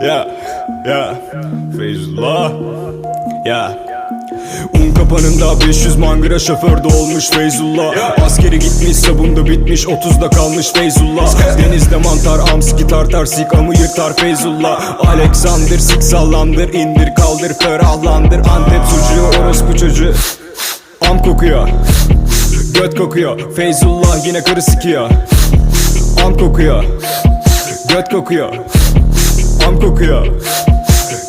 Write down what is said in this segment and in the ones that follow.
Ya ya. Feyzullah. Ya. Un kapanında 500 mangıra şoförde olmuş Feyzullah. Askeri gitmiş sabunda bitmiş 30'da kalmış Feyzullah. Denizde mantar amski tartar sik amı yırtar Feyzullah. Alexander sik sallandır indir kaldır ferahlandır. Antep sucuğu orospu çocuğu. Am kokuyor. Göt kokuyor. Feyzullah yine karı sikiyor. Am kokuyor. Göt kokuyor Am kokuyor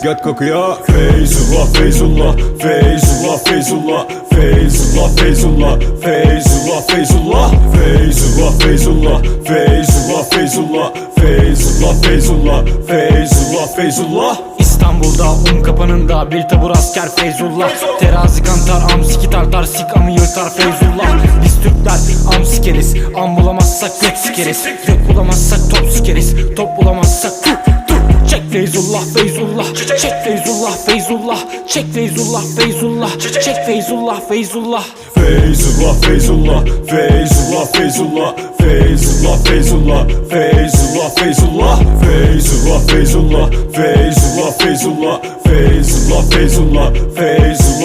Göt kokuyor Feyzullah Feyzullah Feyzullah Feyzullah Feyzullah Feyzullah Feyzullah Feyzullah Feyzullah Feyzullah Feyzullah Feyzullah Feyzullah Feyzullah Feyzullah Feyzullah İstanbul'da un kapanında bir tabur asker Feyzullah Terazi kantar am siki tartar sik amı yırtar Feyzullah Biz Türkler am sikeriz Am bulamazsak göt sikeriz Göt bulamazsak top sikeriz Top bulamazsak Feyzullah Feyzullah Çek Feyzullah Feyzullah Çek Feyzullah Feyzullah Çek Feyzullah Feyzullah Feyzullah Feyzullah Feyzullah Feyzullah Feyzullah Feyzullah Feyzullah Feyzullah Feyzullah Feyzullah Feyzullah Feyzullah Feyzullah Feyzullah Feyzullah